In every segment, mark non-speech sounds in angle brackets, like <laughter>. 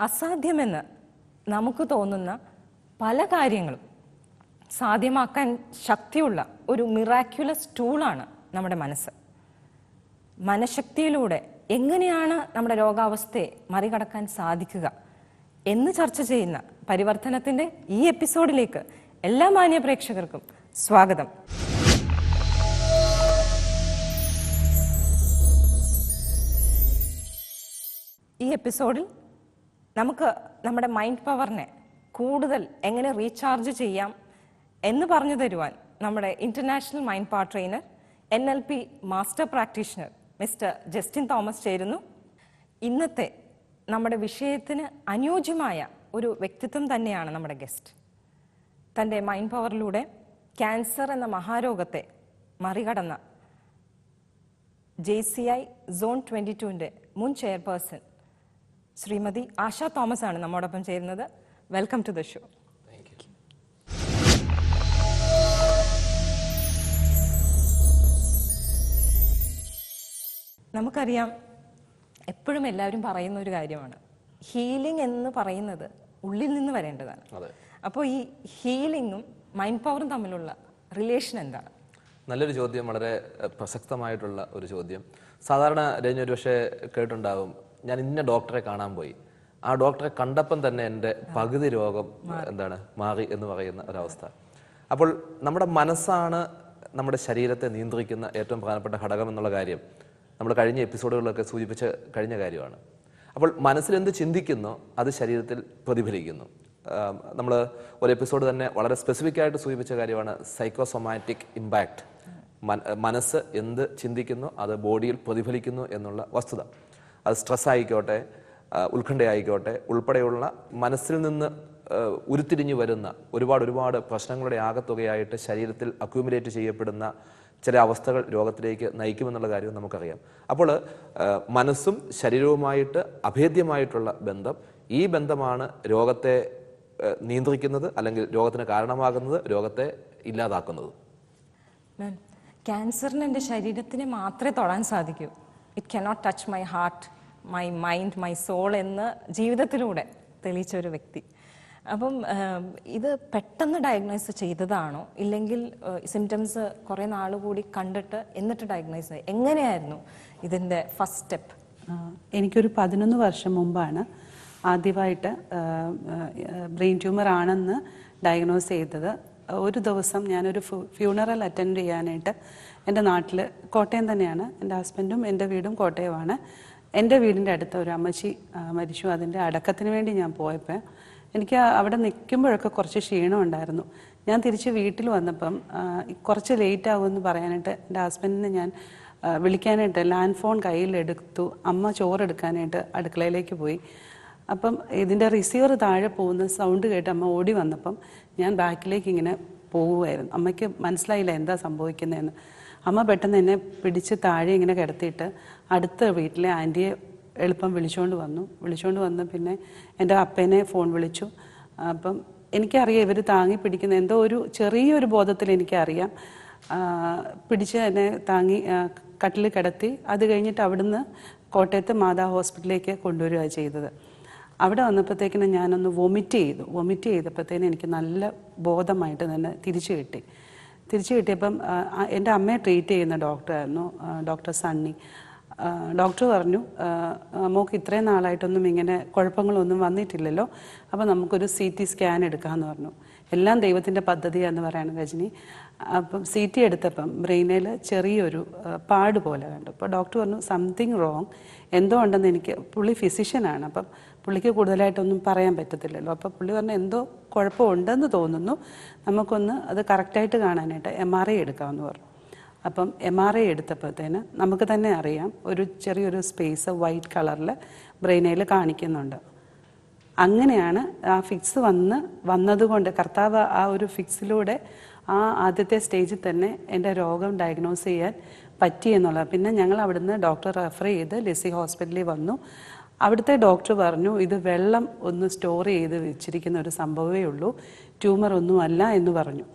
അസാധ്യമെന്ന് നമുക്ക് തോന്നുന്ന പല കാര്യങ്ങളും സാധ്യമാക്കാൻ ശക്തിയുള്ള ഒരു മിറാക്യുലസ് ടൂളാണ് നമ്മുടെ മനസ്സ്. മനഃശക്തിയിലൂടെ എങ്ങനെയാണ് നമ്മുടെ രോഗാവസ്ഥയെ മറികടക്കാൻ സാധിക്കുക എന്ന് ചർച്ച ചെയ്യുന്ന പരിവർത്തനത്തിന്റെ ഈ എപ്പിസോഡിലേക്ക് എല്ലാ മാന്യ പ്രേക്ഷകർക്കും സ്വാഗതം. ഈ എപ്പിസോഡിൽ നമുക്ക് നമ്മുടെ മൈൻഡ് പവറിനെ കൂടുതൽ എങ്ങനെ റീചാർജ് ചെയ്യാം എന്ന് പറഞ്ഞു തരുവാൻ നമ്മുടെ international mind power trainer N L P master practitioner mister Justin Thomas ചേരുന്നു. ഇന്നത്തെ നമ്മുടെ വിഷയത്തിന് അനുയോജ്യമായ ഒരു വ്യക്തിത്വം തന്നെയാണ് നമ്മുടെ ഗസ്റ്റ് തന്റെ മൈൻഡ് പവറിലൂടെ ക്യാൻസർ എന്ന മഹാരോഗത്തെ മറികടന്ന J C I zone twenty ടുവിന്റെ മുൻ ചെയർപേഴ്സൺ ശ്രീമതി ആശ തോമസ് ആണ് നമ്മോടൊപ്പം ചേരുന്നത്. വെൽക്കം ടു ദ ഷോ നമുക്കറിയാം എപ്പോഴും എല്ലാവരും പറയുന്ന ഒരു കാര്യമാണ്. ഹീലിംഗ് എന്ന് പറയുന്നത് ഉള്ളിൽ നിന്ന് വരേണ്ടതാണ്. അപ്പോൾ ഈ ഹീലിംഗും മൈൻഡ് പവറും തമ്മിലുള്ള റിലേഷൻ എന്താണ്? നല്ലൊരു ചോദ്യം വളരെ പ്രസക്തമായിട്ടുള്ള ഒരു ചോദ്യം. സാധാരണ രഞ്ജു ഒരു പക്ഷേ കേട്ടിട്ടുണ്ടാവും ഞാൻ ഇന്ന ഡോക്ടറെ കാണാൻ പോയി. ആ ഡോക്ടറെ കണ്ടപ്പം തന്നെ എന്റെ പകുതി രോഗം എന്താണ് മാറി എന്ന് പറയുന്ന ഒരവസ്ഥ. അപ്പോൾ നമ്മുടെ മനസ്സാണ് നമ്മുടെ ശരീരത്തെ നിയന്ത്രിക്കുന്ന ഏറ്റവും പ്രധാനപ്പെട്ട ഘടകം എന്നുള്ള കാര്യം നമ്മൾ കഴിഞ്ഞ എപ്പിസോഡുകളിലൊക്കെ സൂചിപ്പിച്ച കഴിഞ്ഞ കാര്യമാണ്. അപ്പോൾ മനസ്സിൽ എന്ത് ചിന്തിക്കുന്നോ അത് ശരീരത്തിൽ പ്രതിഫലിക്കുന്നു. നമ്മൾ ഒരു എപ്പിസോഡ് തന്നെ വളരെ സ്പെസിഫിക് ആയിട്ട് സൂചിപ്പിച്ച കാര്യമാണ് സൈക്കോസൊമാറ്റിക് ഇമ്പാക്റ്റ് മനസ്സ് എന്ത് ചിന്തിക്കുന്നു അത് ബോഡിയിൽ പ്രതിഫലിക്കുന്നു എന്നുള്ള വസ്തുത. അത് സ്ട്രെസ് ആയിക്കോട്ടെ ആ, ഉത്കണ്ഠയായിക്കോട്ടെ ഉൾപ്പെടെയുള്ള മനസ്സിൽ നിന്ന് ഉരുത്തിരിഞ്ഞു വരുന്ന ഒരുപാട് ഒരുപാട് പ്രശ്നങ്ങളുടെ ആകത്തുകയായിട്ട് ശരീരത്തിൽ അക്യൂമുലേറ്റ് ചെയ്യപ്പെടുന്ന ചില അവസ്ഥകൾ രോഗത്തിലേക്ക് നയിക്കുമെന്നുള്ള കാര്യം നമുക്കറിയാം. അപ്പോൾ മനസ്സും ശരീരവുമായിട്ട് അഭേദ്യമായിട്ടുള്ള ബന്ധം ഈ ബന്ധമാണ് രോഗത്തെ നിയന്ത്രിക്കുന്നത് അല്ലെങ്കിൽ രോഗത്തിന് കാരണമാകുന്നത് രോഗത്തെ ഇല്ലാതാക്കുന്നത്. ക്യാൻസറിന് എന്റെ ശരീരത്തിനെ മാത്രമേ തൊടാൻ സാധിക്കൂ. It cannot touch my heart my mind my soul എന്ന് ജീവിതത്തിലൂടെ തെളിയിച്ച ഒരു വ്യക്തി. അപ്പം ഇത് പെട്ടെന്ന് ഡയഗ്നോസ് ചെയ്തതാണോ? ഇല്ലെങ്കിൽ സിംറ്റംസ് കുറേ നാൾ കൂടി കണ്ടിട്ട് എന്നിട്ട് ഡയഗ്നോസ് എങ്ങനെയായിരുന്നു ഇതിന്റെ ഫസ്റ്റ് സ്റ്റെപ്പ് എനിക്കൊരു പതിനൊന്ന് വർഷം മുമ്പാണ് ആദ്യമായിട്ട് ബ്രെയിൻ ട്യൂമർ ആണെന്ന് ഡയഗ്നോസ് ചെയ്തത്. ഒരു ദിവസം ഞാനൊരു ഫ്യൂണറൽ അറ്റൻഡ് ചെയ്യാനായിട്ട് എന്റെ നാട്ടിൽ കോട്ടയം തന്നെയാണ്. എന്റെ ഹസ്ബൻഡും എന്റെ വീടും കോട്ടയമാണ്. എന്റെ വീടിന്റെ അടുത്ത ഒരു അമ്മച്ചി മരിച്ചു. അതിന്റെ അടക്കത്തിന് വേണ്ടി ഞാൻ പോയപ്പോൾ എനിക്ക് അവിടെ നിൽക്കുമ്പോഴൊക്കെ കുറച്ച് ക്ഷീണം ഉണ്ടായിരുന്നു. ഞാൻ തിരിച്ച് വീട്ടിൽ വന്നപ്പം കുറച്ച് ലേറ്റ് ആകുമെന്ന് പറയാനായിട്ട് എന്റെ ഹസ്ബൻഡിനെ ഞാൻ വിളിക്കാനായിട്ട് ലാൻഡ് ഫോൺ കയ്യിലെടുത്തു. അമ്മ ചോറെടുക്കാനായിട്ട് അടുക്കളയിലേക്ക് പോയി. അപ്പം ഇതിന്റെ റിസീവർ താഴെ പോകുന്ന സൗണ്ട് കേട്ട് അമ്മ ഓടി വന്നപ്പം ഞാൻ ബാക്കിലേക്ക് ഇങ്ങനെ പോവുമായിരുന്നു അമ്മയ്ക്ക് മനസ്സിലായില്ല എന്താ സംഭവിക്കുന്നതെന്ന്. അമ്മ പെട്ടെന്ന് എന്നെ പിടിച്ച് താഴെ ഇങ്ങനെ കിടത്തിയിട്ട് അടുത്ത വീട്ടിലെ ആന്റിയെ എളുപ്പം വിളിച്ചുകൊണ്ട് വന്നു. വിളിച്ചുകൊണ്ട് വന്ന് പിന്നെ എന്റെ അപ്പേനെ ഫോൺ വിളിച്ചു. അപ്പം എനിക്കറിയാം ഇവർ താങ്ങി പിടിക്കുന്ന എന്തോ ഒരു ചെറിയൊരു ബോധത്തിൽ എനിക്കറിയാം. പിടിച്ച് എന്നെ താങ്ങി കട്ടിൽ കിടത്തി. അത് കഴിഞ്ഞിട്ട് അവിടുന്ന് കോട്ടയത്ത് മാതാ ഹോസ്പിറ്റലിലേക്ക് കൊണ്ടുവരിക ചെയ്തത്. അവിടെ വന്നപ്പോഴത്തേക്കിനും ഞാനൊന്ന് വൊമിറ്റ് ചെയ്തു. വൊമിറ്റ് ചെയ്തപ്പോഴത്തേനും എനിക്ക് നല്ല ബോധമായിട്ട് തന്നെ തിരിച്ചു കിട്ടി. തിരിച്ചു കിട്ടിയപ്പം എന്റെ അമ്മയെ ട്രീറ്റ് ചെയ്യുന്ന ഡോക്ടറായിരുന്നു ഡോക്ടർ സണ്ണി. ഡോക്ടർ പറഞ്ഞു മോക്ക് ഇത്രയും നാളായിട്ടൊന്നും ഇങ്ങനെ കുഴപ്പങ്ങളൊന്നും വന്നിട്ടില്ലല്ലോ അപ്പോൾ നമുക്കൊരു സി ടി സ്കാൻ എടുക്കാമെന്ന് പറഞ്ഞു. എല്ലാം ദൈവത്തിന്റെ പദ്ധതിയാണെന്ന് പറയാണ് രജനി. അപ്പം സി ടി എടുത്തപ്പം ബ്രെയിനിൽ ചെറിയൊരു പാട് പോലെ കണ്ടു. അപ്പോൾ ഡോക്ടർ പറഞ്ഞു സംതിങ് റോങ് എന്തോ ഉണ്ടെന്ന് എനിക്ക് പുള്ളി ഫിസിഷ്യനാണ് അപ്പം പുള്ളിക്ക് കൂടുതലായിട്ടൊന്നും പറയാൻ പറ്റത്തില്ലല്ലോ. അപ്പോൾ പുള്ളി പറഞ്ഞ എന്തോ കുഴപ്പമുണ്ടെന്ന് തോന്നുന്നു. നമുക്കൊന്ന് അത് കറക്റ്റായിട്ട് കാണാനായിട്ട് എം ആർ ഐ എടുക്കാമെന്ന് പറഞ്ഞു. അപ്പം എം ആർ ഐ എടുത്തപ്പോഴത്തേന് നമുക്ക് തന്നെ അറിയാം ഒരു ചെറിയൊരു സ്പേസ് വൈറ്റ് കളറിൽ ബ്രെയിനയിൽ കാണിക്കുന്നുണ്ട്. അങ്ങനെയാണ് ആ ഫിക്സ് വന്ന് വന്നതുകൊണ്ട് കർത്താവ് ആ ഒരു ഫിക്സിലൂടെ ആ ആദ്യത്തെ സ്റ്റേജിൽ തന്നെ എന്റെ രോഗം ഡയഗ്നോസ് ചെയ്യാൻ പറ്റി എന്നുള്ളത് പിന്നെ ഞങ്ങൾ അവിടുന്ന് ഡോക്ടർ റെഫർ ചെയ്ത് ലിസി ഹോസ്പിറ്റലിൽ വന്നു. അവിടുത്തെ ഡോക്ടർ പറഞ്ഞു ഇത് വെള്ളം ഒന്ന് സ്റ്റോർ ചെയ്ത് വെച്ചിരിക്കുന്ന ഒരു സംഭവമേ ഉള്ളൂ ട്യൂമർ ഒന്നുമല്ല എന്ന് പറഞ്ഞു.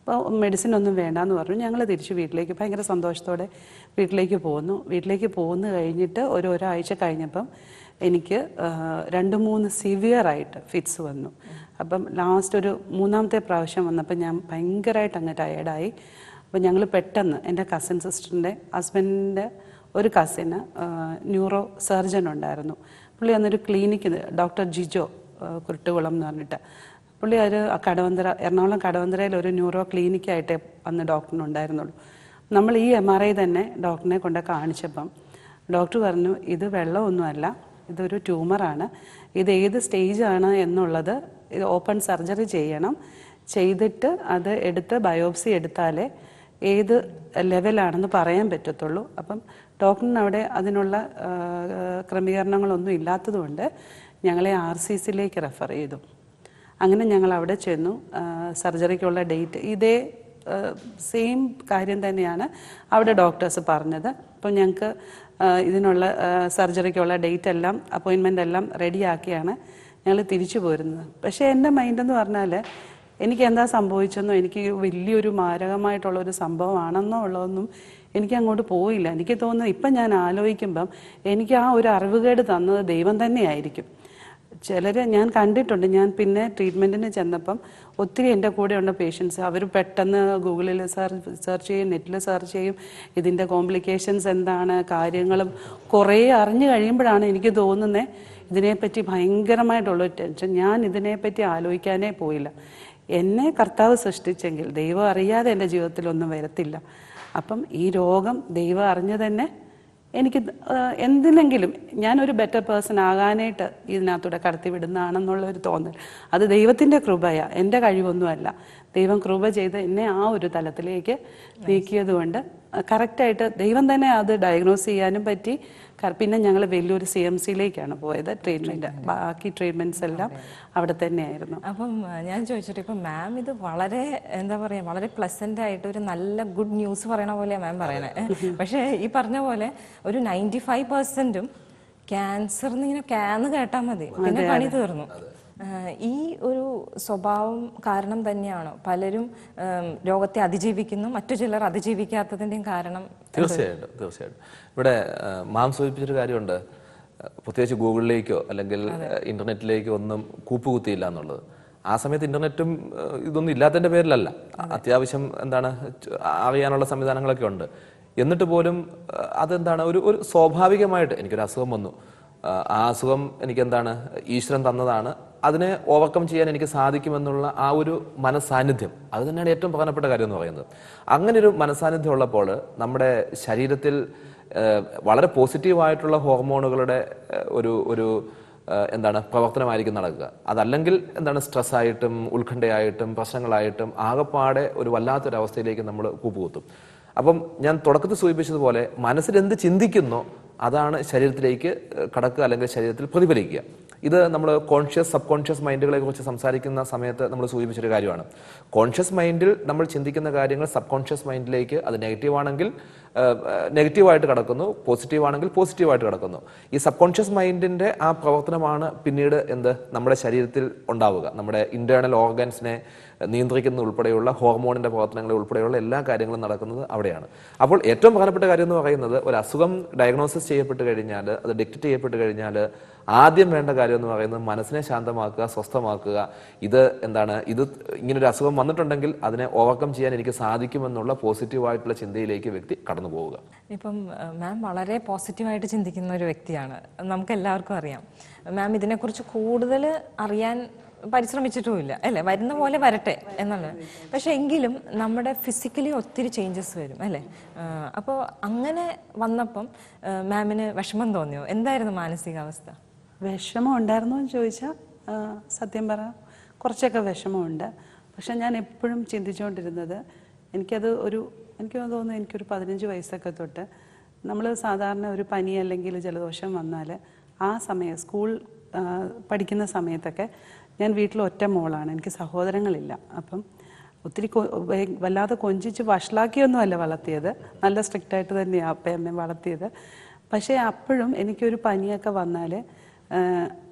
അപ്പോൾ മെഡിസിൻ ഒന്നും വേണ്ടാന്ന് പറഞ്ഞു. ഞങ്ങൾ തിരിച്ച് വീട്ടിലേക്ക് ഭയങ്കര സന്തോഷത്തോടെ വീട്ടിലേക്ക് പോന്നു. വീട്ടിലേക്ക് പോന്നു കഴിഞ്ഞിട്ട് ഒരു ഒരാഴ്ച കഴിഞ്ഞപ്പം എനിക്ക് രണ്ട് മൂന്ന് സിവിയർ ആയിട്ട് ഫിറ്റ്സ് വന്നു. അപ്പം ലാസ്റ്റ് ഒരു മൂന്നാമത്തെ പ്രാവശ്യം വന്നപ്പോൾ ഞാൻ ഭയങ്കരമായിട്ട് അങ്ങ് ടയേർഡായി അപ്പം ഞങ്ങൾ പെട്ടെന്ന് എന്റെ കസിൻ സിസ്റ്ററിന്റെ ഹസ്ബൻഡിന്റെ ഒരു കസിന് ന്യൂറോ സർജൻ ഉണ്ടായിരുന്നു. പുള്ളി അന്നൊരു ക്ലിനിക്ക് ഡോക്ടർ ജിജോ കുരുട്ടുകുളം എന്ന് പറഞ്ഞിട്ട്. പുള്ളി ഒരു കടവന്തര എറണാകുളം കടവന്തരയിൽ ഒരു ന്യൂറോ ക്ലിനിക്കായിട്ടേ അന്ന് ഡോക്ടറിനുണ്ടായിരുന്നുള്ളൂ നമ്മൾ ഈ എം ആർ ഐ തന്നെ ഡോക്ടറിനെ കൊണ്ട് കാണിച്ചപ്പം ഡോക്ടർ പറഞ്ഞു ഇത് വെള്ളമൊന്നുമല്ല ഇതൊരു ട്യൂമറാണ് ഇത് ഏത് സ്റ്റേജാണ് എന്നുള്ളത് ഇത് ഓപ്പൺ സർജറി ചെയ്യണം. ചെയ്തിട്ട് അത് എടുത്ത് ബയോപ്സി എടുത്താലേ ഏത് ലെവലാണെന്ന് പറയാൻ പറ്റത്തുള്ളൂ. അപ്പം ഡോക്ടറിന് അവിടെ അതിനുള്ള ക്രമീകരണങ്ങളൊന്നും ഇല്ലാത്തതുകൊണ്ട് ഞങ്ങളെ ആർ സി സിയിലേക്ക് റെഫർ ചെയ്തു. അങ്ങനെ ഞങ്ങൾ അവിടെ ചെന്നു. സർജറിക്കുള്ള ഡേറ്റ്. ഇതേ സെയിം കാര്യം തന്നെയാണ് അവിടെ ഡോക്ടേഴ്സ് പറഞ്ഞത്. അപ്പോൾ ഞങ്ങൾക്ക് ഇതിനുള്ള സർജറിക്കുള്ള ഡേറ്റ് എല്ലാം അപ്പോയിൻമെന്റ് എല്ലാം റെഡിയാക്കിയാണ് ഞങ്ങൾ തിരിച്ചു പോരുന്നത്. പക്ഷേ എന്റെ മൈൻഡെന്ന് പറഞ്ഞാൽ എനിക്ക് എന്താ സംഭവിച്ചെന്നോ എനിക്ക് വലിയൊരു മാരകമായിട്ടുള്ള ഒരു സംഭവമാണെന്നോ ഉള്ളതൊന്നും എനിക്ക് അങ്ങോട്ട് പോയില്ല. എനിക്ക് തോന്നുന്നത് ഇപ്പം ഞാൻ ആലോചിക്കുമ്പം എനിക്ക് ആ ഒരു അറിവുകേട് തന്നത് ദൈവം തന്നെയായിരിക്കും. ചിലർ ഞാൻ കണ്ടിട്ടുണ്ട് ഞാൻ പിന്നെ ട്രീറ്റ്മെന്റിന് ചെന്നപ്പം ഒത്തിരി എന്റെ കൂടെയുള്ള പേഷ്യൻസ് അവർ പെട്ടെന്ന് ഗൂഗിളിൽ സെർച്ച് ചെയ്യും നെറ്റിൽ സെർച്ച് ചെയ്യും ഇതിന്റെ കോംപ്ലിക്കേഷൻസ് എന്താണ് കാര്യങ്ങളും കുറേ അറിഞ്ഞു കഴിയുമ്പോഴാണ് എനിക്ക് തോന്നുന്നത് ഇതിനെപ്പറ്റി ഭയങ്കരമായിട്ടുള്ളൊരു ടെൻഷൻ. ഞാൻ ഇതിനെപ്പറ്റി ആലോചിക്കാനേ പോയില്ല. എന്നെ കർത്താവ് സൃഷ്ടിച്ചെങ്കിൽ ദൈവം അറിയാതെ എന്റെ ജീവിതത്തിലൊന്നും വരത്തില്ല. അപ്പം ഈ രോഗം ദൈവം അറിഞ്ഞു തന്നെ എനിക്ക് എന്തിനെങ്കിലും ഞാനൊരു ബെറ്റർ പേഴ്സൺ ആകാനായിട്ട് ഇതിനകത്തൂടെ കടത്തി വിടുന്നതാണെന്നുള്ള ഒരു തോന്നൽ. അത് ദൈവത്തിന്റെ കൃപയാ എന്റെ കഴിവൊന്നുമല്ല. ദൈവം കൃപ ചെയ്ത് എന്നെ ആ ഒരു തലത്തിലേക്ക് നീക്കിയതുകൊണ്ട് കറക്റ്റായിട്ട് ദൈവം തന്നെ അത് ഡയഗ്നോസ് ചെയ്യാനും പറ്റി പിന്നെ ഞങ്ങൾ വലിയൊരു സി എം സിയിലേക്കാണ് പോയത് ട്രീറ്റ്മെന്റ്. ബാക്കി ട്രീറ്റ്മെന്റ്സ് എല്ലാം അവിടെ തന്നെയായിരുന്നു. അപ്പം ഞാൻ ചോദിച്ചിട്ട് ഇപ്പം മാം ഇത് വളരെ എന്താ പറയുക വളരെ പ്ലസന്റ് ആയിട്ട് ഒരു നല്ല ഗുഡ് ന്യൂസ് പറയണ പോലെയാണ് മാം പറയണേ. പക്ഷേ ഈ പറഞ്ഞ പോലെ ഒരു നയന്റി ഫൈവ് പെർസെന്റും ക്യാൻസർ ഇങ്ങനെ ക്യാന്ന് കേട്ടാൽ മതി. പിന്നെ പണി തീർന്നു. ഈ ഒരു സ്വഭാവം കാരണം തന്നെയാണോ? പലരും രോഗത്തെ അതിജീവിക്കുന്നു മറ്റു ചിലർ അതിജീവിക്കാത്തതിന്റെയും കാരണം തീർച്ചയായിട്ടും തീർച്ചയായിട്ടും. ഇവിടെ മാം സൂചിപ്പിച്ചൊരു കാര്യമുണ്ട്. പ്രത്യേകിച്ച് ഗൂഗിളിലേക്കോ അല്ലെങ്കിൽ ഇന്റർനെറ്റിലേക്കോ ഒന്നും കൂപ്പുകുത്തിയില്ല എന്നുള്ളത്. ആ സമയത്ത് ഇന്റർനെറ്റും ഇതൊന്നും ഇല്ലാത്തതിന്റെ പേരിലല്ല. അത്യാവശ്യം എന്താണ് അറിയാനുള്ള സംവിധാനങ്ങളൊക്കെ ഉണ്ട്. എന്നിട്ട് പോലും അതെന്താണ് ഒരു ഒരു സ്വാഭാവികമായിട്ട് എനിക്കൊരു അസുഖം വന്നു. ആ, ആ അസുഖം എനിക്ക് എന്താണ് ഈശ്വരൻ തന്നതാണ്. അതിനെ ഓവർകം ചെയ്യാൻ എനിക്ക് സാധിക്കുമെന്നുള്ള ആ ഒരു മനസാന്നിധ്യം. അത് തന്നെയാണ് ഏറ്റവും പ്രധാനപ്പെട്ട കാര്യം എന്ന് പറയുന്നത്. അങ്ങനെ ഒരു മനസാന്നിധ്യം ഉള്ളപ്പോൾ നമ്മുടെ ശരീരത്തിൽ വളരെ പോസിറ്റീവായിട്ടുള്ള ഹോർമോണുകളുടെ ഒരു ഒരു എന്താണ് പ്രവർത്തനമായിരിക്കും നടക്കുക. അതല്ലെങ്കിൽ എന്താണ് സ്ട്രെസ്സായിട്ടും ഉത്കണ്ഠയായിട്ടും പ്രശ്നങ്ങളായിട്ടും ആകപ്പാടെ ഒരു വല്ലാത്തൊരവസ്ഥയിലേക്ക് നമ്മൾ കൂപ്പുകുത്തും. അപ്പം ഞാൻ തുടക്കത്തിൽ സൂചിപ്പിച്ചതുപോലെ മനസ്സിൽ എന്ത് ചിന്തിക്കുന്നോ അതാണ് ശരീരത്തിലേക്ക് കടക്കുക അല്ലെങ്കിൽ ശരീരത്തിൽ പ്രതിഫലിക്കുക. ഇത് നമ്മൾ കോൺഷ്യസ് സബ് കോൺഷ്യസ് മൈൻഡുകളെ കുറിച്ച് സംസാരിക്കുന്ന സമയത്ത് നമ്മൾ സൂചിപ്പിച്ചൊരു കാര്യമാണ്. കോൺഷ്യസ് മൈൻഡിൽ നമ്മൾ ചിന്തിക്കുന്ന കാര്യങ്ങൾ സബ് കോൺഷ്യസ് മൈൻഡിലേക്ക് അത് നെഗറ്റീവ് ആണെങ്കിൽ നെഗറ്റീവായിട്ട് കിടക്കുന്നു പോസിറ്റീവ് ആണെങ്കിൽ പോസിറ്റീവായിട്ട് കിടക്കുന്നു. ഈ സബ് കോൺഷ്യസ് മൈൻഡിന്റെ ആ പ്രവർത്തനമാണ് പിന്നീട് എന്ത്? നമ്മുടെ ശരീരത്തിൽ ഉണ്ടാവുക. നമ്മുടെ ഇന്റേണൽ ഓർഗൻസിനെ നിയന്ത്രിക്കുന്ന ഉൾപ്പെടെയുള്ള ഹോർമോണിന്റെ പ്രവർത്തനങ്ങൾ ഉൾപ്പെടെയുള്ള എല്ലാ കാര്യങ്ങളും നടക്കുന്നത് അവിടെയാണ്. അപ്പോൾ ഏറ്റവും പ്രധാനപ്പെട്ട കാര്യം എന്ന് പറയുന്നത് ഒരു അസുഖം ഡയഗ്നോസിസ് ചെയ്യപ്പെട്ട് കഴിഞ്ഞാൽ അത് ഡിക്റ്റ് ചെയ്യപ്പെട്ട് കഴിഞ്ഞാൽ ആദ്യം വേണ്ട കാര്യം എന്ന് പറയുന്നത് മനസ്സിനെ ശാന്തമാക്കുക സ്വസ്ഥമാക്കുക. ഇത് എന്താണ്? ഇത് ഇങ്ങനൊരു അസുഖം വന്നിട്ടുണ്ടെങ്കിൽ അതിനെ ഓവർകം ചെയ്യാൻ എനിക്ക് സാധിക്കുമെന്നുള്ള പോസിറ്റീവായിട്ടുള്ള ചിന്തയിലേക്ക് വ്യക്തി കടന്നു പോവുക. ഇപ്പം മാം വളരെ പോസിറ്റീവായിട്ട് ചിന്തിക്കുന്ന ഒരു വ്യക്തിയാണ്. നമുക്ക് എല്ലാവർക്കും അറിയാം. മാം ഇതിനെക്കുറിച്ച് കൂടുതൽ അറിയാൻ പരിശ്രമിച്ചിട്ടുമില്ല. അല്ലേ? വരുന്ന പോലെ വരട്ടെ എന്നുള്ളത് പക്ഷെ എങ്കിലും നമ്മുടെ ഫിസിക്കലി ഒത്തിരി ചേഞ്ചസ് വരും. അല്ലേ? അപ്പോൾ അങ്ങനെ വന്നപ്പം മാമിന് വിഷമം തോന്നിയോ? എന്തായിരുന്നു മാനസികാവസ്ഥ? വിഷമം ഉണ്ടായിരുന്നു എന്ന് ചോദിച്ചാൽ സത്യം പറ. കുറച്ചൊക്കെ വിഷമമുണ്ട്. പക്ഷെ ഞാൻ എപ്പോഴും ചിന്തിച്ചുകൊണ്ടിരുന്നത് എനിക്കത് ഒരു എനിക്ക് തോന്നുന്നു എനിക്കൊരു പതിനഞ്ച് വയസ്സൊക്കെ തൊട്ട് നമ്മൾ സാധാരണ ഒരു പനി അല്ലെങ്കിൽ ജലദോഷം വന്നാൽ ആ സമയം സ്കൂൾ പഠിക്കുന്ന സമയത്തൊക്കെ ഞാൻ വീട്ടിൽ ഒറ്റ മോളാണ്. എനിക്ക് സഹോദരങ്ങളില്ല. അപ്പം ഒത്തിരി വല്ലാതെ കൊഞ്ചിച്ച് വഷളാക്കിയൊന്നുമല്ല വളർത്തിയത്. നല്ല സ്ട്രിക്റ്റായിട്ട് തന്നെയാണ് അപ്പയമ്മ വളർത്തിയത്. പക്ഷേ അപ്പോഴും എനിക്കൊരു പനിയൊക്കെ വന്നാൽ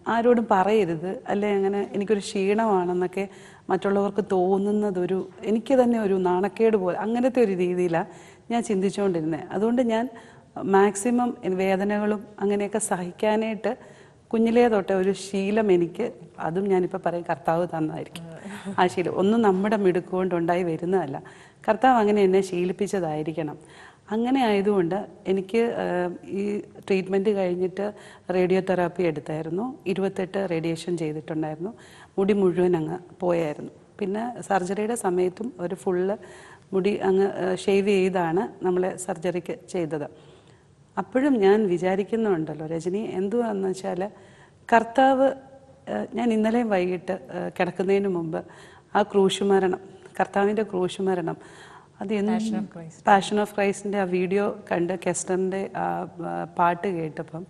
ആരോടും പറയരുത്. അല്ലെ അങ്ങനെ എനിക്കൊരു ക്ഷീണമാണെന്നൊക്കെ മറ്റുള്ളവർക്ക് തോന്നുന്നതൊരു എനിക്ക് തന്നെ ഒരു നാണക്കേട് പോലെ അങ്ങനത്തെ ഒരു രീതിയിലാണ് ഞാൻ ചിന്തിച്ചുകൊണ്ടിരുന്നത് അതുകൊണ്ട് ഞാൻ മാക്സിമം വേദനകളും അങ്ങനെയൊക്കെ സഹിക്കാനായിട്ട് കുഞ്ഞിലേ തൊട്ടേ ഒരു ശീലം എനിക്ക് അതും ഞാനിപ്പോൾ പറയും കർത്താവ് തന്നായിരിക്കും ആ ശീലം. ഒന്നും നമ്മുടെ മിടുക്കുകൊണ്ടുണ്ടായി വരുന്നതല്ല. കർത്താവ് അങ്ങനെ എന്നെ ശീലിപ്പിച്ചതായിരിക്കണം. അങ്ങനെ ആയതുകൊണ്ട് എനിക്ക് ഈ ട്രീറ്റ്മെന്റ് കഴിഞ്ഞിട്ട് റേഡിയോ തെറാപ്പി എടുത്തായിരുന്നു. ഇരുപത്തെട്ട് റേഡിയേഷൻ ചെയ്തിട്ടുണ്ടായിരുന്നു. മുടി മുഴുവൻ അങ്ങ് പോയായിരുന്നു. പിന്നെ സർജറിയുടെ സമയത്തും ഒരു ഫുള്ള് മുടി അങ്ങ് ഷേവ് ചെയ്താണ് നമ്മളെ സർജറിക്ക് ചെയ്തത്. അപ്പോഴും ഞാൻ വിചാരിക്കുന്നുണ്ടല്ലോ രജനി എന്തുവാന്ന് വെച്ചാൽ കർത്താവ് ഞാൻ ഇന്നലെയും വൈകിട്ട് കിടക്കുന്നതിന് മുമ്പ് ആ ക്രൂശുമരണം കർത്താവിന്റെ ക്രൂശുമരണം അത് പാഷൻ ഓഫ് ക്രൈസ്റ്റിന്റെ ആ വീഡിയോ കണ്ട് കെസ്റ്ററിന്റെ ആ, പാട്ട് കേട്ടപ്പം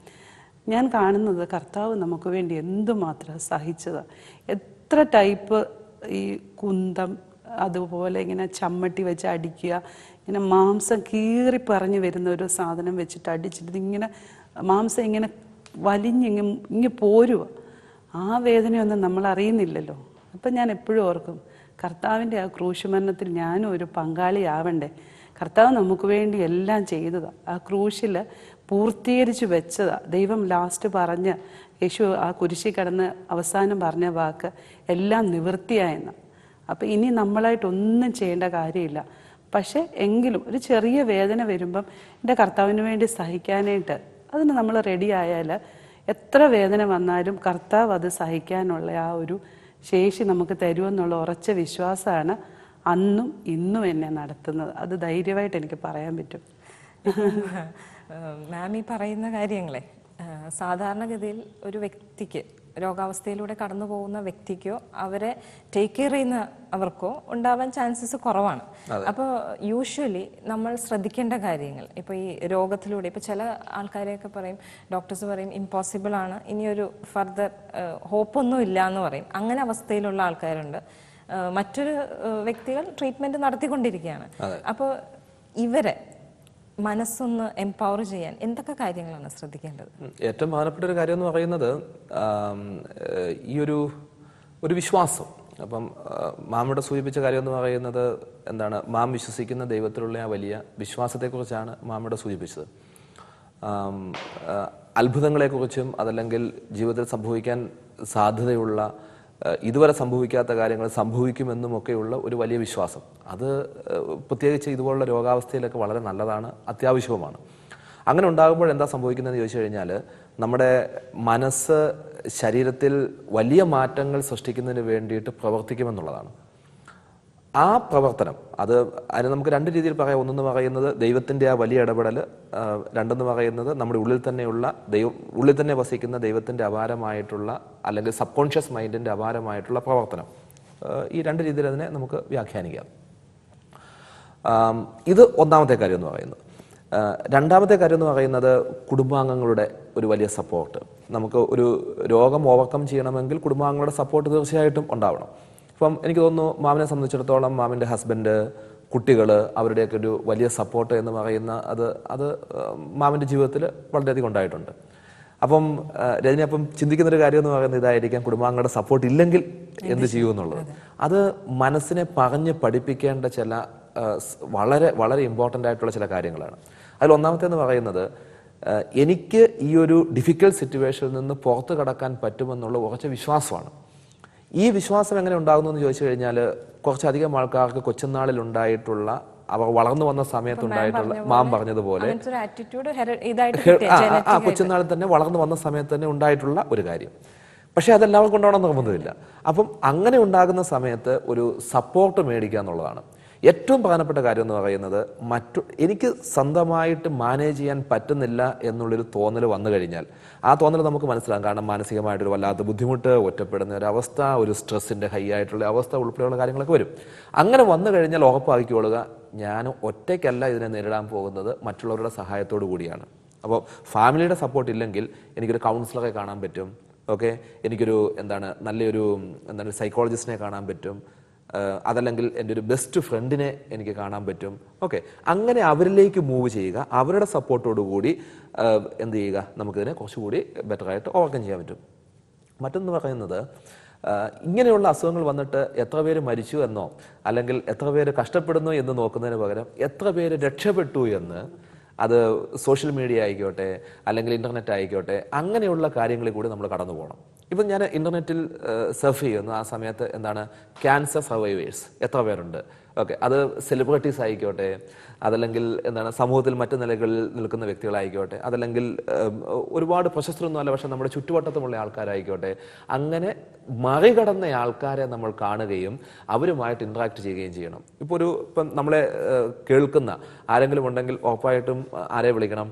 ഞാൻ കാണുന്നത് കർത്താവ് നമുക്ക് വേണ്ടി എന്തുമാത്രം സഹിച്ചത്. എത്ര ടൈപ്പ് ഈ കുന്തം അതുപോലെ ഇങ്ങനെ ചമ്മട്ടി വെച്ച് അടിക്കുക ഇങ്ങനെ മാംസം കീറി പറഞ്ഞു വരുന്ന ഒരു സാധനം വെച്ചിട്ട് അടിച്ചിട്ട് ഇങ്ങനെ മാംസം ഇങ്ങനെ വലിഞ്ഞിങ്ങ് ഇങ്ങ് പോരുക ആ വേദനയൊന്നും നമ്മൾ അറിയുന്നില്ലല്ലോ. അപ്പം ഞാൻ എപ്പോഴും ഓർക്കും കർത്താവിന്റെ ആ ക്രൂശുമരണത്തിൽ ഞാനും ഒരു പങ്കാളിയാവണ്ടേ. കർത്താവ് നമുക്ക് വേണ്ടി എല്ലാം ചെയ്തതാണ് ആ ക്രൂശിൽ പൂർത്തീകരിച്ച് വെച്ചതാ. ദൈവം ലാസ്റ്റ് പറഞ്ഞ് യേശു ആ കുരിശി കടന്ന് അവസാനം പറഞ്ഞ വാക്ക് എല്ലാം നിവൃത്തിയായെന്ന്. അപ്പം ഇനി നമ്മളായിട്ടൊന്നും ചെയ്യേണ്ട കാര്യമില്ല. പക്ഷേ എങ്കിലും ഒരു ചെറിയ വേദന വരുമ്പം എന്റെ കർത്താവിന് വേണ്ടി സഹിക്കാനായിട്ട് അതിന് നമ്മൾ റെഡി ആയാൽ എത്ര വേദന വന്നാലും കർത്താവ് അത് സഹിക്കാനുള്ള ആ ഒരു ശേഷി നമുക്ക് തരുമെന്നുള്ള ഉറച്ച വിശ്വാസമാണ് അന്നും ഇന്നും എന്നെ നടത്തുന്നത്. അത് ധൈര്യമായിട്ട് എനിക്ക് പറയാൻ പറ്റും. <laughs> മാം ഈ പറയുന്ന കാര്യങ്ങളെ സാധാരണഗതിയിൽ ഒരു വ്യക്തിക്ക് രോഗാവസ്ഥയിലൂടെ കടന്നു പോകുന്ന വ്യക്തിക്കോ അവരെ ടേക്ക് കെയർ ചെയ്യുന്ന അവർക്കോ ഉണ്ടാവാൻ ചാൻസസ് കുറവാണ്. അപ്പോൾ യൂഷ്വലി നമ്മൾ ശ്രദ്ധിക്കേണ്ട കാര്യങ്ങൾ ഇപ്പോൾ ഈ രോഗത്തിലൂടെ ഇപ്പോൾ ചില ആൾക്കാരെയൊക്കെ പറയും ഡോക്ടേഴ്സ് പറയും ഇമ്പോസിബിൾ ആണ് ഇനിയൊരു ഫർദർ ഹോപ്പൊന്നും ഇല്ല എന്ന് പറയും. അങ്ങനെ അവസ്ഥയിലുള്ള ആൾക്കാരുണ്ട്. മറ്റൊരു വ്യക്തികൾ ട്രീറ്റ്മെന്റ് നടത്തിക്കൊണ്ടിരിക്കുകയാണ്. അപ്പോൾ ഇവരെ മനസ്സൊന്ന് എംപവർ ചെയ്യാൻ എന്തൊക്കെ കാര്യങ്ങളാണ് ശ്രദ്ധിക്കേണ്ടത്? ഏറ്റവും പ്രധാനപ്പെട്ട ഒരു കാര്യം എന്ന് പറയുന്നത് ഈ ഒരു ഒരു വിശ്വാസം. അപ്പം മാമിയുടെ സൂചിപ്പിച്ച കാര്യം എന്ന് പറയുന്നത് എന്താണ്? മാം വിശ്വസിക്കുന്ന ദൈവത്തിലുള്ള ആ വലിയ വിശ്വാസത്തെക്കുറിച്ചാണ് മാമിയുടെ സൂചിപ്പിച്ചത്. അത്ഭുതങ്ങളെക്കുറിച്ചും അതല്ലെങ്കിൽ ജീവിതത്തിൽ സംഭവിക്കാൻ സാധ്യതയുള്ള ഇതുവരെ സംഭവിക്കാത്ത കാര്യങ്ങൾ സംഭവിക്കുമെന്നും ഒക്കെയുള്ള ഒരു വലിയ വിശ്വാസം. അത് പ്രത്യേകിച്ച് ഇതുപോലുള്ള രോഗാവസ്ഥയിലൊക്കെ വളരെ നല്ലതാണ് അത്യാവശ്യവുമാണ്. അങ്ങനെ ഉണ്ടാകുമ്പോൾ എന്താ സംഭവിക്കുന്നതെന്ന് ചോദിച്ചു കഴിഞ്ഞാൽ നമ്മുടെ മനസ്സ് ശരീരത്തിൽ വലിയ മാറ്റങ്ങൾ സൃഷ്ടിക്കുന്നതിന് വേണ്ടിയിട്ട് പ്രവർത്തിക്കുമെന്നുള്ളതാണ്. ആ പ്രവർത്തനം അത് അതിന് നമുക്ക് രണ്ട് രീതിയിൽ പറയാം. ഒന്നെന്ന് പറയുന്നത് ദൈവത്തിന്റെ ആ വലിയ ഇടപെടൽ രണ്ടെന്ന് പറയുന്നത് നമ്മുടെ ഉള്ളിൽ തന്നെയുള്ള ദൈവം ഉള്ളിൽ തന്നെ വസിക്കുന്ന ദൈവത്തിന്റെ അപാരമായിട്ടുള്ള അല്ലെങ്കിൽ സബ് കോൺഷ്യസ് മൈൻഡിന്റെ അപാരമായിട്ടുള്ള പ്രവർത്തനം. ഈ രണ്ട് രീതിയിൽ അതിനെ നമുക്ക് വ്യാഖ്യാനിക്കാം. ഇത് ഒന്നാമത്തെ കാര്യം എന്ന് പറയുന്നത് രണ്ടാമത്തെ കാര്യം എന്ന് പറയുന്നത് കുടുംബാംഗങ്ങളുടെ ഒരു വലിയ സപ്പോർട്ട് നമുക്ക് ഒരു രോഗം ഓവർകം ചെയ്യണമെങ്കിൽ കുടുംബാംഗങ്ങളുടെ സപ്പോർട്ട് തീർച്ചയായിട്ടും ഉണ്ടാവണം. ഇപ്പം എനിക്ക് തോന്നുന്നു മാമിനെ സംബന്ധിച്ചിടത്തോളം മാമിന്റെ ഹസ്ബൻഡ് കുട്ടികൾ അവരുടെയൊക്കെ ഒരു വലിയ സപ്പോർട്ട് എന്ന് പറയുന്ന അത് അത് മാമിന്റെ ജീവിതത്തിൽ വളരെയധികം ഉണ്ടായിട്ടുണ്ട്. അപ്പം രജനി അപ്പം ചിന്തിക്കുന്ന ഒരു കാര്യം എന്ന് പറയുന്നത് ഇതായിരിക്കാം കുടുംബാംഗങ്ങളുടെ സപ്പോർട്ട് ഇല്ലെങ്കിൽ എന്ത് ചെയ്യുമെന്നുള്ളത് അത്. മനസ്സിനെ പറഞ്ഞ് പഠിപ്പിക്കേണ്ട ചില വളരെ വളരെ ഇമ്പോർട്ടന്റ് ആയിട്ടുള്ള ചില കാര്യങ്ങളാണ്. അതിൽ ഒന്നാമത്തെ എന്ന് പറയുന്നത് എനിക്ക് ഈ ഒരു ഡിഫിക്കൽട്ട് സിറ്റുവേഷനിൽ നിന്ന് പുറത്തു കടക്കാൻ പറ്റുമെന്നുള്ള ഉറച്ച വിശ്വാസമാണ്. ഈ വിശ്വാസം എങ്ങനെ ഉണ്ടാകുന്നു എന്ന് ചോദിച്ചു കഴിഞ്ഞാൽ കുറച്ചധികം ആൾക്കാർക്ക് കൊച്ചുനാളിൽ ഉണ്ടായിട്ടുള്ള അവ വളർന്നു വന്ന സമയത്ത് ഉണ്ടായിട്ടുള്ള മാം പറഞ്ഞതുപോലെ ആ കൊച്ചുനാളിൽ തന്നെ വളർന്നു വന്ന സമയത്ത് തന്നെ ഉണ്ടായിട്ടുള്ള ഒരു കാര്യം. പക്ഷെ അതെല്ലാവർക്കും ഉണ്ടാവണം നിർബന്ധമില്ല. അപ്പം അങ്ങനെ ഉണ്ടാകുന്ന സമയത്ത് ഒരു സപ്പോർട്ട് മേടിക്കുക എന്നുള്ളതാണ്. ഏറ്റവും പ്രധാനപ്പെട്ട കാര്യം എന്ന് പറയുന്നത് മറ്റു എനിക്ക് സ്വന്തമായിട്ട് മാനേജ് ചെയ്യാൻ പറ്റുന്നില്ല എന്നുള്ളൊരു തോന്നൽ വന്നു കഴിഞ്ഞാൽ ആ തോന്നൽ നമുക്ക് മനസ്സിലാകും കാരണം മാനസികമായിട്ടൊരു വല്ലാത്ത ബുദ്ധിമുട്ട് ഒറ്റപ്പെടുന്ന ഒരു അവസ്ഥ ഒരു സ്ട്രെസ്സിന്റെ ഹൈ ആയിട്ടുള്ള അവസ്ഥ ഉൾപ്പെടെയുള്ള കാര്യങ്ങളൊക്കെ വരും. അങ്ങനെ വന്നു കഴിഞ്ഞാൽ ഉറപ്പാക്കിക്കൊള്ളുക ഞാൻ ഒറ്റയ്ക്കല്ല ഇതിനെ നേരിടാൻ പോകുന്നത് മറ്റുള്ളവരുടെ സഹായത്തോടു കൂടിയാണ്. അപ്പോൾ ഫാമിലിയുടെ സപ്പോർട്ട് ഇല്ലെങ്കിൽ എനിക്കൊരു കൗൺസിലറെ കാണാൻ പറ്റും ഓക്കെ എനിക്കൊരു എന്താണ് നല്ലൊരു എന്താണ് സൈക്കോളജിസ്റ്റിനെ കാണാൻ പറ്റും അതല്ലെങ്കിൽ എന്റെ ഒരു ബെസ്റ്റ് ഫ്രണ്ടിനെ എനിക്ക് കാണാൻ പറ്റും. ഓക്കെ അങ്ങനെ അവരിലേക്ക് മൂവ് ചെയ്യുക. അവരുടെ സപ്പോർട്ടോടു കൂടി എന്ത് ചെയ്യുക? നമുക്കിതിനെ കുറച്ചുകൂടി ബെറ്ററായിട്ട് ഓവർകം ചെയ്യാൻ പറ്റും. മറ്റൊന്ന് പറയുന്നത് ഇങ്ങനെയുള്ള അസുഖങ്ങൾ വന്നിട്ട് എത്ര പേര് മരിച്ചു എന്നോ അല്ലെങ്കിൽ എത്ര പേര് കഷ്ടപ്പെടുന്നു എന്ന് നോക്കുന്നതിന് പകരം എത്ര പേര് രക്ഷപ്പെട്ടു എന്ന് അത് സോഷ്യൽ മീഡിയ ആയിക്കോട്ടെ അല്ലെങ്കിൽ ഇന്റർനെറ്റ് ആയിക്കോട്ടെ അങ്ങനെയുള്ള കാര്യങ്ങളിൽ കൂടി നമ്മൾ കടന്നു പോകണം. ഇപ്പം ഞാൻ ഇന്റർനെറ്റിൽ സർഫ് ചെയ്യുന്നു. ആ സമയത്ത് എന്താണ്? ക്യാൻസർ സർവൈവേഴ്സ് എത്ര പേരുണ്ട്? ഓക്കെ അത് സെലിബ്രിറ്റീസ് ആയിക്കോട്ടെ അതല്ലെങ്കിൽ എന്താണ് സമൂഹത്തിൽ മറ്റു നിലകളിൽ നിൽക്കുന്ന വ്യക്തികളായിക്കോട്ടെ അതല്ലെങ്കിൽ ഒരുപാട് പ്രശസ്തരൊന്നും അല്ല പക്ഷെ നമ്മുടെ ചുറ്റുവട്ടത്തുമുള്ള ആൾക്കാരായിക്കോട്ടെ അങ്ങനെ മറികടന്ന ആൾക്കാരെ നമ്മൾ കാണുകയും അവരുമായിട്ട് ഇൻട്രാക്ട് ചെയ്യുകയും ചെയ്യണം. ഇപ്പോൾ ഒരു ഇപ്പം നമ്മളെ കേൾക്കുന്ന ആരെങ്കിലും ഉണ്ടെങ്കിൽ ഉറപ്പായിട്ടും ആരെ വിളിക്കണം?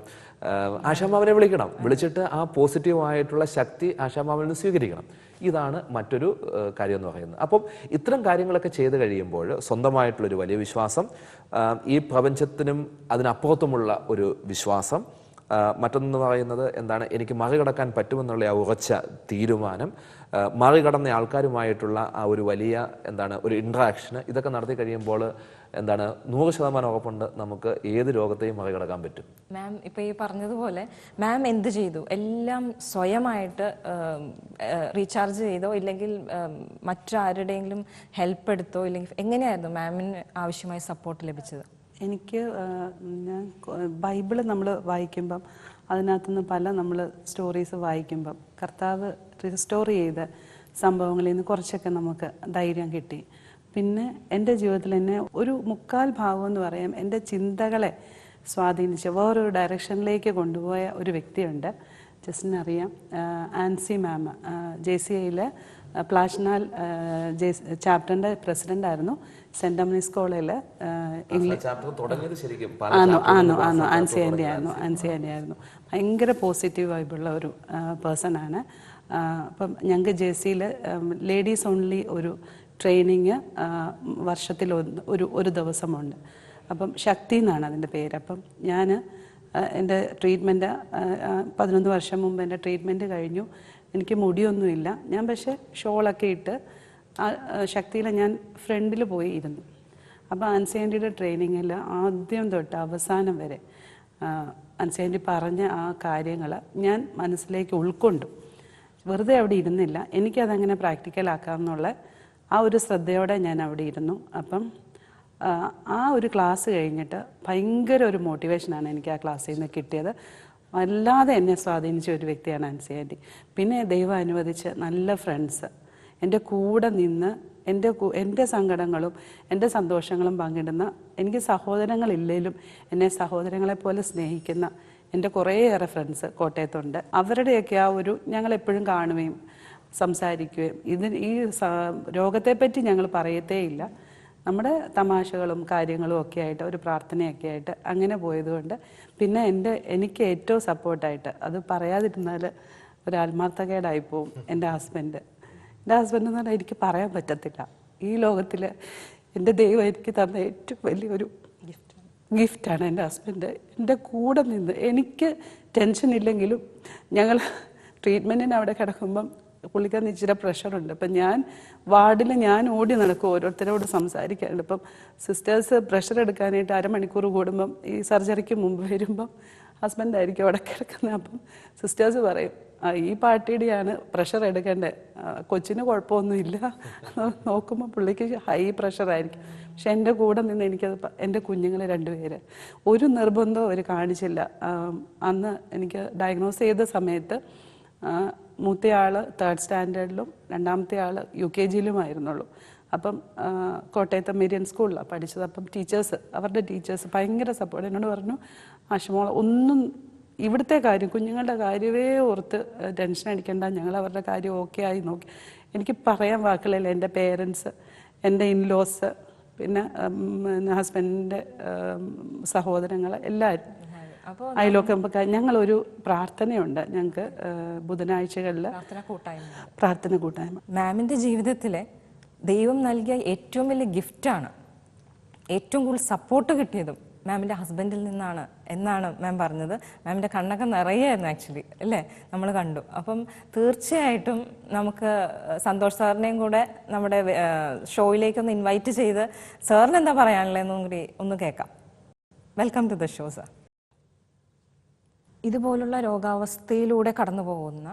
ആശാമാവനെ വിളിക്കണം. വിളിച്ചിട്ട് ആ പോസിറ്റീവായിട്ടുള്ള ശക്തി ആശാമാവനിൽ നിന്ന് സ്വീകരിക്കണം. ഇതാണ് മറ്റൊരു കാര്യം എന്ന് പറയുന്നത്. അപ്പം ഇത്തരം കാര്യങ്ങളൊക്കെ ചെയ്തു കഴിയുമ്പോൾ സ്വന്തമായിട്ടുള്ളൊരു വലിയ വിശ്വാസം ഈ പ്രപഞ്ചത്തിനും അതിനപ്പുറത്തുമുള്ള ഒരു വിശ്വാസം മറ്റൊന്ന് പറയുന്നത് എന്താണ്? എനിക്ക് മറികടക്കാൻ പറ്റുമെന്നുള്ള ആ ഉറച്ച തീരുമാനം മറികടന്ന ആൾക്കാരുമായിട്ടുള്ള ആ ഒരു വലിയ എന്താണ് ഒരു ഇൻട്രാക്ഷന് ഇതൊക്കെ നടത്തി കഴിയുമ്പോൾ എന്താണ് നൂറ് ശതമാനം ഉറപ്പുണ്ട് നമുക്ക് ഏത് രോഗത്തെയും മറികടക്കാൻ പറ്റും. മാം ഇപ്പൊ ഈ പറഞ്ഞതുപോലെ മാം എന്ത് ചെയ്തു? എല്ലാം സ്വയമായിട്ട് റീചാർജ് ചെയ്തോ ഇല്ലെങ്കിൽ മറ്റാരുടെയെങ്കിലും ഹെൽപ്പ് എടുത്തോ ഇല്ലെങ്കിൽ എങ്ങനെയായിരുന്നു മാമിന് ആവശ്യമായ സപ്പോർട്ട് ലഭിച്ചത്? എനിക്ക് ഞാൻ ബൈബിൾ നമ്മൾ വായിക്കുമ്പം അതിനകത്തുനിന്ന് പല നമ്മൾ സ്റ്റോറീസ് വായിക്കുമ്പം കർത്താവ് റിസ്റ്റോർ ചെയ്ത സംഭവങ്ങളിൽ നിന്ന് കുറച്ചൊക്കെ നമുക്ക് ധൈര്യം കിട്ടി. പിന്നെ എന്റെ ജീവിതത്തിൽ എന്നെ ഒരു മുക്കാൽ ഭാഗം എന്ന് പറയാം എന്റെ ചിന്തകളെ സ്വാധീനിച്ച വേറൊരു ഡയറക്ഷനിലേക്ക് കൊണ്ടുപോയ ഒരു വ്യക്തിയുണ്ട്. ജസ്റ്റിന് അറിയാം. ആൻസി മാം ജെ സി ഐയിലെ പ്ലാഷ്നാൽ ചാപ്റ്ററിന്റെ പ്രസിഡന്റ് ആയിരുന്നു. സെന്റ് ഡൊമിനിക്സ് കോളേജിൽ ഇംഗ്ലീഷ് ആണോ ആണോ ആണോ ആൻസി ആന്റി ആയിരുന്നു. ആൻസി ആന്റി ആയിരുന്നു. ഭയങ്കര പോസിറ്റീവ് വൈബുള്ള ഒരു പേഴ്സൺ ആണ്. അപ്പം ഞങ്ങൾക്ക് ജെ സിയിൽ ലേഡീസ് ഓൺലി ഒരു ട്രെയിനിങ് വർഷത്തിൽ ഒരു ഒരു ദിവസമുണ്ട്. അപ്പം ശക്തി എന്നാണ് അതിന്റെ പേര്. അപ്പം ഞാൻ എന്റെ ട്രീറ്റ്മെന്റ് പതിനൊന്ന് വർഷം മുമ്പ് എന്റെ ട്രീറ്റ്മെന്റ് കഴിഞ്ഞു. എനിക്ക് മുടിയൊന്നുമില്ല. ഞാൻ പക്ഷേ ഷോളൊക്കെ ഇട്ട് ശക്തിയിൽ ഞാൻ ഫ്രണ്ടിൽ പോയി ഇരുന്നു. അപ്പോൾ അൻസേന്റിയുടെ ട്രെയിനിങ്ങിൽ ആദ്യം തൊട്ട് അവസാനം വരെ അൻസേന്റി പറഞ്ഞ ആ കാര്യങ്ങൾ ഞാൻ മനസ്സിലേക്ക് ഉൾക്കൊണ്ടു. വെറുതെ അവിടെ ഇരുന്നില്ല. എനിക്കതങ്ങനെ പ്രാക്ടിക്കലാക്കാമെന്നുള്ള ആ ഒരു ശ്രദ്ധയോടെ ഞാൻ അവിടെ ഇരുന്നു. അപ്പം ആ, ഒരു ക്ലാസ് കഴിഞ്ഞിട്ട് ഭയങ്കര ഒരു മോട്ടിവേഷനാണ് എനിക്ക് ആ ക്ലാസ്സിൽ നിന്ന് കിട്ടിയത്. വല്ലാതെ എന്നെ സ്വാധീനിച്ച ഒരു വ്യക്തിയാണ് അൻസി ആന്റി. പിന്നെ ദൈവം അനുവദിച്ച് നല്ല ഫ്രണ്ട്സ്. എന്റെ കൂടെ നിന്ന് എന്റെ എന്റെ സങ്കടങ്ങളും എന്റെ സന്തോഷങ്ങളും പങ്കിടുന്ന എനിക്ക് സഹോദരങ്ങളില്ലെങ്കിലും എന്നെ സഹോദരങ്ങളെ പോലെ സ്നേഹിക്കുന്ന എന്റെ കുറേയേറെ ഫ്രണ്ട്സ് കോട്ടയത്തുണ്ട്. അവരുടെയൊക്കെ ആ ഒരു ഞങ്ങൾ എപ്പോഴും കാണുകയും സംസാരിക്കുകയും ഇതിന് ഈ രോഗത്തെപ്പറ്റി ഞങ്ങൾ പറയത്തേയില്ല. നമ്മുടെ തമാശകളും കാര്യങ്ങളും ഒക്കെ ആയിട്ട് ഒരു പ്രാർത്ഥനയൊക്കെ ആയിട്ട് അങ്ങനെ പോയതുകൊണ്ട് പിന്നെ എന്റെ എനിക്ക് ഏറ്റവും സപ്പോർട്ടായിട്ട് അത് പറയാതിരുന്നാൽ ഒരു ആത്മാർത്ഥകേടായി പോവും എന്റെ ഹസ്ബൻഡ്. എന്റെ ഹസ്ബൻഡ് എന്ന് പറഞ്ഞാൽ എനിക്ക് പറയാൻ പറ്റത്തില്ല. ഈ ലോകത്തിൽ എന്റെ ദൈവം എനിക്ക് തന്ന ഏറ്റവും വലിയൊരു ഗിഫ്റ്റാണ് എന്റെ ഹസ്ബൻഡ്. എന്റെ കൂടെ നിന്ന് എനിക്ക് ടെൻഷൻ ഇല്ലെങ്കിലും ഞങ്ങൾ ട്രീറ്റ്മെന്റിന് അവിടെ കിടക്കുമ്പം പുള്ളിക്കാരൻ ഇച്ചിരി പ്രഷറുണ്ട് അപ്പം ഞാൻ വാർഡിൽ ഞാൻ ഓടി നടക്കും ഓരോരുത്തരോട് സംസാരിക്കാറുണ്ട്. ഇപ്പം സിസ്റ്റേഴ്സ് പ്രഷർ എടുക്കാനായിട്ട് അരമണിക്കൂർ കൂടുമ്പം ഈ സർജറിക്ക് മുമ്പ് വരുമ്പം ഹസ്ബൻഡായിരിക്കും അവിടെ കിടക്കുന്നത്. അപ്പം സിസ്റ്റേഴ്സ് പറയും "ആ, ഈ പാർട്ടിയുടെയാണ് പ്രഷർ എടുക്കേണ്ടത്. കൊച്ചിന് കുഴപ്പമൊന്നുമില്ല. നോക്കുമ്പോൾ പുള്ളിക്ക് ഹൈ പ്രഷറായിരിക്കും പക്ഷെ എന്റെ കൂടെ നിന്ന് എനിക്കത് എന്റെ കുഞ്ഞുങ്ങൾ രണ്ടുപേര് ഒരു നിർബന്ധവും അവർ കാണിച്ചില്ല. അന്ന് എനിക്ക് ഡയഗ്നോസ് ചെയ്ത സമയത്ത് മൂത്തയാൾ തേർഡ് സ്റ്റാൻഡേർഡിലും രണ്ടാമത്തെ ആൾ യു കെ ജിയിലുമായിരുന്നുള്ളൂ അപ്പം കോട്ടയത്തെ മെരിയൻ സ്കൂളിലാണ് പഠിച്ചത്. അപ്പം ടീച്ചേഴ്സ് അവരുടെ ടീച്ചേഴ്സ് ഭയങ്കര സപ്പോർട്ട് എന്നോട് പറഞ്ഞു ആശുമോൾ ഒന്നും ഇവിടുത്തെ കാര്യം കുഞ്ഞുങ്ങളുടെ കാര്യമേ ഓർത്ത് ടെൻഷൻ അടിക്കേണ്ട. ഞങ്ങൾ അവരുടെ കാര്യം ഓക്കെ ആയി നോക്കി. എനിക്ക് പറയാൻ വാക്കുകളില്ല എന്റെ പേരൻസ് എന്റെ ഇൻലോസ് പിന്നെ ഹസ്ബൻഡിന്റെ സഹോദരങ്ങൾ എല്ലാവരും അയലോക്കം ഞങ്ങളൊരു പ്രാർത്ഥനയുണ്ട് ഞങ്ങൾക്ക് ബുധനാഴ്ചകളിൽ പ്രാർത്ഥന കൂട്ടായ്മ. മാമിന്റെ ജീവിതത്തിലെ ദൈവം നൽകിയ ഏറ്റവും വലിയ ഗിഫ്റ്റാണ് ഏറ്റവും കൂടുതൽ സപ്പോർട്ട് കിട്ടിയതും മാമിന്റെ ഹസ്ബൻഡിൽ നിന്നാണ് എന്നാണ് മാം പറഞ്ഞത്. മാമിന്റെ കണ്ണൊക്കെ നിറയായിരുന്നു ആക്ച്വലി അല്ലേ? നമ്മൾ കണ്ടു. അപ്പം തീർച്ചയായിട്ടും നമുക്ക് സന്തോഷ് സാറിനെയും കൂടെ നമ്മുടെ ഷോയിലേക്ക് ഒന്ന് ഇൻവൈറ്റ് ചെയ്ത് സാറിന് എന്താ പറയാനുള്ളതെന്നും കൂടി ഒന്ന് കേൾക്കാം. Welcome to the show sir ഇതുപോലുള്ള രോഗാവസ്ഥയിലൂടെ കടന്നു പോകുന്ന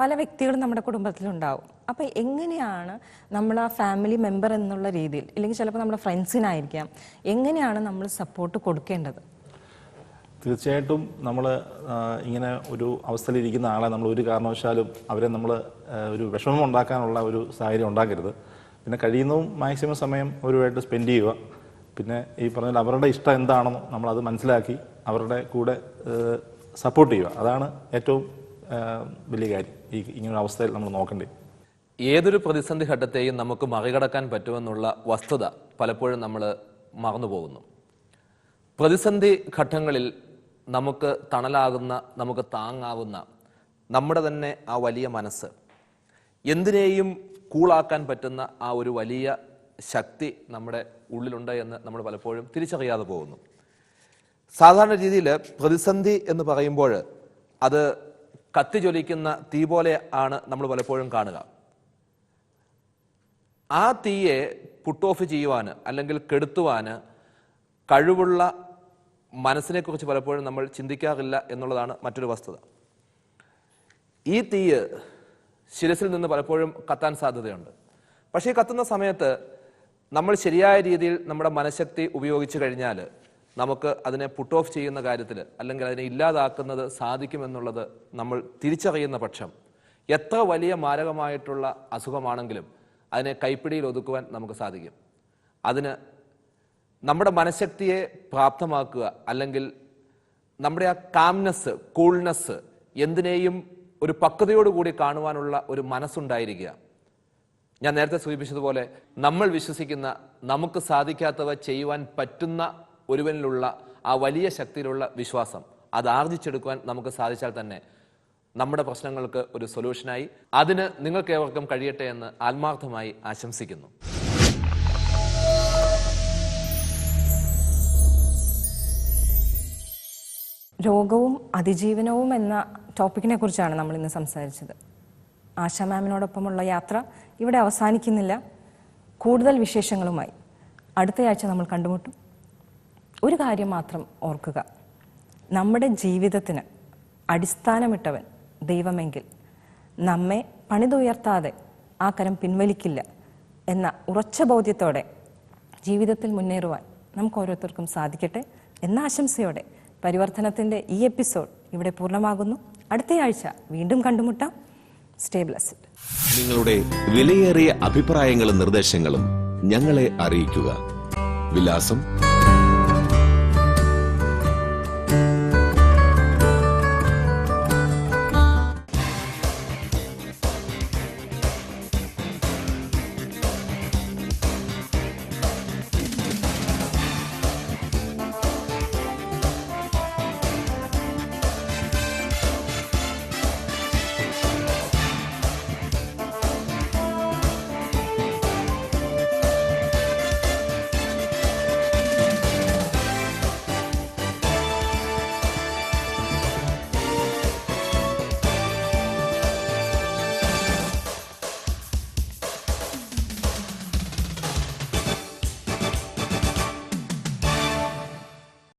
പല വ്യക്തികളും നമ്മുടെ കുടുംബത്തിലുണ്ടാവും. അപ്പം എങ്ങനെയാണ് നമ്മൾ ആ ഫാമിലി മെമ്പർ എന്നുള്ള രീതിയിൽ അല്ലെങ്കിൽ ചിലപ്പോൾ നമ്മുടെ ഫ്രണ്ട്സിനായിരിക്കാം എങ്ങനെയാണ് നമ്മൾ സപ്പോർട്ട് കൊടുക്കേണ്ടത്? തീർച്ചയായിട്ടും നമ്മൾ ഇങ്ങനെ ഒരു അവസ്ഥയിലിരിക്കുന്ന ആളെ നമ്മൾ ഒരു കാരണവശാലും അവരെ നമ്മൾ ഒരു വിഷമം ഉണ്ടാക്കാനുള്ള ഒരു സാഹചര്യം ഉണ്ടാക്കരുത്. പിന്നെ കഴിയുന്നതും മാക്സിമം സമയം അവരുമായിട്ട് സ്പെൻഡ് ചെയ്യുക. പിന്നെ ഈ പറഞ്ഞ അവരുടെ ഇഷ്ടം എന്താണെന്നോ നമ്മളത് മനസ്സിലാക്കി അവരുടെ കൂടെ സപ്പോർട്ട് ചെയ്യുക. അതാണ് ഏറ്റവും വലിയ കാര്യം. ഈ ഇങ്ങനൊരു അവസ്ഥയിൽ നമ്മൾ നോക്കേണ്ടത് ഏതൊരു പ്രതിസന്ധി ഘട്ടത്തെയും നമുക്ക് മറികടക്കാൻ പറ്റുമെന്നുള്ള വസ്തുത പലപ്പോഴും നമ്മൾ മറന്നുപോകുന്നു പ്രതിസന്ധി ഘട്ടങ്ങളിൽ നമുക്ക് തണലാകുന്ന നമുക്ക് താങ്ങാവുന്ന നമ്മുടെ തന്നെ ആ വലിയ മനസ്സ് എന്തിനേയും കൂളാക്കാൻ പറ്റുന്ന ആ ഒരു വലിയ ശക്തി നമ്മുടെ ഉള്ളിലുണ്ട് എന്ന് നമ്മൾ പലപ്പോഴും തിരിച്ചറിയാതെ പോകുന്നു. സാധാരണ രീതിയിൽ പ്രതിസന്ധി എന്ന് പറയുമ്പോൾ അത് കത്തിജ്വലിക്കുന്ന തീ പോലെ ആണ് നമ്മൾ പലപ്പോഴും കാണുക. ആ തീയെ പുട്ട് ഓഫ് ചെയ്യുവാൻ അല്ലെങ്കിൽ കെടുത്തുവാന് കഴിവുള്ള മനസ്സിനെക്കുറിച്ച് പലപ്പോഴും നമ്മൾ ചിന്തിക്കാറില്ല എന്നുള്ളതാണ് മറ്റൊരു വസ്തുത. ഈ തീയ് ശിരസിൽ നിന്ന് പലപ്പോഴും കത്താൻ സാധ്യതയുണ്ട്. പക്ഷേ കത്തുന്ന സമയത്ത് നമ്മൾ ശരിയായ രീതിയിൽ നമ്മുടെ മനഃശക്തി ഉപയോഗിച്ചു കഴിഞ്ഞാൽ നമുക്ക് അതിനെ പുട്ട് ഓഫ് ചെയ്യുന്ന കാര്യത്തിൽ അല്ലെങ്കിൽ അതിനെ ഇല്ലാതാക്കുന്നത് സാധിക്കുമെന്നുള്ളത് നമ്മൾ തിരിച്ചറിയുന്ന പക്ഷം എത്ര വലിയ മാരകമായിട്ടുള്ള അസുഖമാണെങ്കിലും അതിനെ കൈപ്പിടിയിൽ ഒതുക്കുവാൻ നമുക്ക് സാധിക്കും. അതിന് നമ്മുടെ മനഃശക്തിയെ പ്രാപ്തമാക്കുക അല്ലെങ്കിൽ നമ്മുടെ ആ കാംനെസ് കൂൾനെസ് എന്തിനേയും ഒരു പക്വതയോടുകൂടി കാണുവാനുള്ള ഒരു മനസ്സുണ്ടായിരിക്കുക. ഞാൻ നേരത്തെ സൂചിപ്പിച്ചതുപോലെ നമ്മൾ വിശ്വസിക്കുന്ന നമുക്ക് സാധിക്കാത്തവ ചെയ്യുവാൻ പറ്റുന്ന ഒരുവനിലുള്ള ആ വലിയ ശക്തിയിലുള്ള വിശ്വാസം അത് ആർജിച്ചെടുക്കുവാൻ നമുക്ക് സാധിച്ചാൽ തന്നെ നമ്മുടെ പ്രശ്നങ്ങൾക്ക് ഒരു സൊല്യൂഷനായി അതിന് നിങ്ങൾക്ക് ഏവർക്കും കഴിയട്ടെ എന്ന് ആത്മാർത്ഥമായി ആശംസിക്കുന്നു. രോഗവും അതിജീവനവും എന്ന ടോപ്പിക്കിനെ കുറിച്ചാണ് നമ്മൾ ഇന്ന് സംസാരിച്ചത്. ആശാ മാമിനോടൊപ്പമുള്ള യാത്ര ഇവിടെ അവസാനിക്കുന്നില്ല. കൂടുതൽ വിശേഷങ്ങളുമായി അടുത്തയാഴ്ച നമ്മൾ കണ്ടുമുട്ടും. ഒരു കാര്യം മാത്രം ഓർക്കുക. നമ്മുടെ ജീവിതത്തിന് അടിസ്ഥാനമിട്ടവൻ ദൈവമെങ്കിൽ നമ്മെ പണിതുയർത്താതെ ആ കരം പിൻവലിക്കില്ല എന്ന ഉറച്ച ബോധ്യത്തോടെ ജീവിതത്തിൽ മുന്നേറുവാൻ നമുക്ക് ഓരോരുത്തർക്കും സാധിക്കട്ടെ എന്ന ആശംസയോടെ പരിവർത്തനത്തിന്റെ ഈ എപ്പിസോഡ് ഇവിടെ പൂർണമാകുന്നു. അടുത്തയാഴ്ച വീണ്ടും കണ്ടുമുട്ടാം. സ്റ്റേ ബ്ലസ്ഡ് നിങ്ങളുടെ വിലയേറിയ അഭിപ്രായങ്ങളും നിർദ്ദേശങ്ങളും ഞങ്ങളെ അറിയിക്കുക. വിലാസം